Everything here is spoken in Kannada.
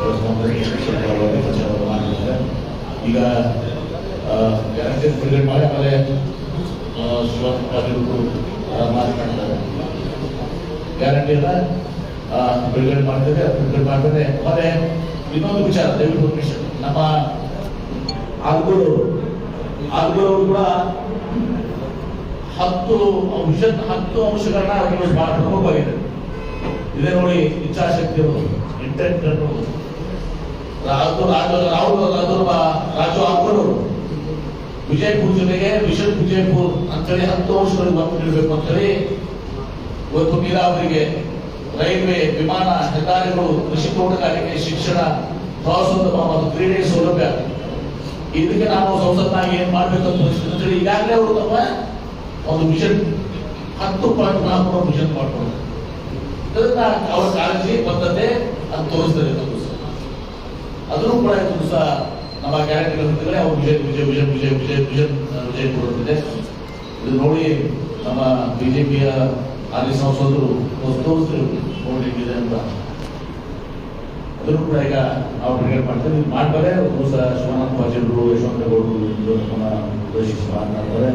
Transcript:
ಪ್ರಧಾನಮಂತ್ರಿ ಪ್ರಚಾರ ಮಾಡಿದ್ದಾರೆ ಈಗ ಗ್ಯಾರಂಟಿ ಬಿಡುಗಡೆ ಮಾಡಿ ಆಮೇಲೆ ಅವರು ಮಾತನಾಡ್ತಾರೆ ಗ್ಯಾರಂಟಿಯನ್ನ ಆ, ಬಿಡುಗಡೆ ಮಾಡ್ತೇವೆ ಅದು ಬಿಡುಗಡೆ ಮಾಡ್ತೇವೆ ಮತ್ತೆ ಇನ್ನೊಂದು ವಿಚಾರ ದಯವಿಟ್ಟು permission. ನಮ್ಮ ಆಲ್ಗೂರು ಆಲ್ಗೂರು ಕೂಡ ಹತ್ತು ಅಂಶ ಹತ್ತು ಅಂಶಗಳನ್ನ ಅವರು ಬಹಳ ಪ್ರಮುಖವಾಗಿದೆ ಇದೇ ನೋಡಿ ಇಚ್ಛಾಶಕ್ತಿ ಇಂಟೆಂಟ್ ಅನ್ನು ರಾಹುಲ್, ರಾಜು ಆಲ್ಗೂರು ವಿಜಯಪುರ ಜಿಲ್ಲೆಗೆ ಮಿಷನ್ ವಿಜಯಪುರ್ ಅಂತೇಳಿ ಹತ್ತು ವರ್ಷಗಳಿಗೆ ಒತ್ತು ನೀಡಬೇಕು ಅಂತೇಳಿ ಇವತ್ತು ನೀರಾವರಿಗೆ ರೈಲ್ವೆ, ವಿಮಾನ, ಹೆದ್ದಾರಿಗಳು, ಕೃಷಿ ತೋಟಗಾರಿಕೆ, ಶಿಕ್ಷಣ, ಪ್ರವಾಸೋದ್ಯಮ ಮತ್ತು ಕ್ರೀಡೆ ಸೌಲಭ್ಯ. ಇದಕ್ಕೆ ನಾವು ಸಂಸತ್ನಾಗಿ ಏನ್ ಅಂತೇಳಿ ಈಗಾಗಲೇ ಅವರು ತಮ್ಮ ಒಂದು ಮಿಷನ್, ಹತ್ತು ಪಾಯಿಂಟ್ ನಾಲ್ಕು ಮಿಷನ್ ಮಾಡ್ಕೊಂಡು ಇದನ್ನ ಅವರ ಕಾಳಜಿ ಬದ್ಧತೆ ಅದು ತೋರಿಸ್ತಾರೆ. ಅದನ್ನು ಕೂಡ ಇವತ್ತು ಸಹ ನಮ್ಮ ಕ್ಯಾರೆಕ್ಟರ್ ಅಂತಂದ್ರೆ ಅವ್ರು ವಿಜಯ್ ವಿಜಯ್ ವಿಜಯ್ ವಿಜಯ್ ವಿಜಯ್, ವಿಜಯ ವಿಜಯ್ ಕೊಡುತ್ತಿದೆ. ಇದು ನೋಡಿ ನಮ್ಮ ಬಿಜೆಪಿಯ ಆರ್ಯ ಸಂಸದರು ತೋರಿಸ್ತಾರೆ ಇದೆ ಅಂತ. ಅದನ್ನು ಕೂಡ ಈಗ ನಾವು ಬಿಡುಗಡೆ ಮಾಡ್ತೇವೆ. ಇದು ಮಾಡ್ತಾರೆ, ಒಂದು ಸಹ ಶಿವನಾಥ್ ಪಾಟೀಲ್ರು ಯಶವಂತ ಗೌಡರು ನಮ್ಮ ಉದ್ದೇಶಿಸಿ ಮಾತನಾಡ್ತಾರೆ.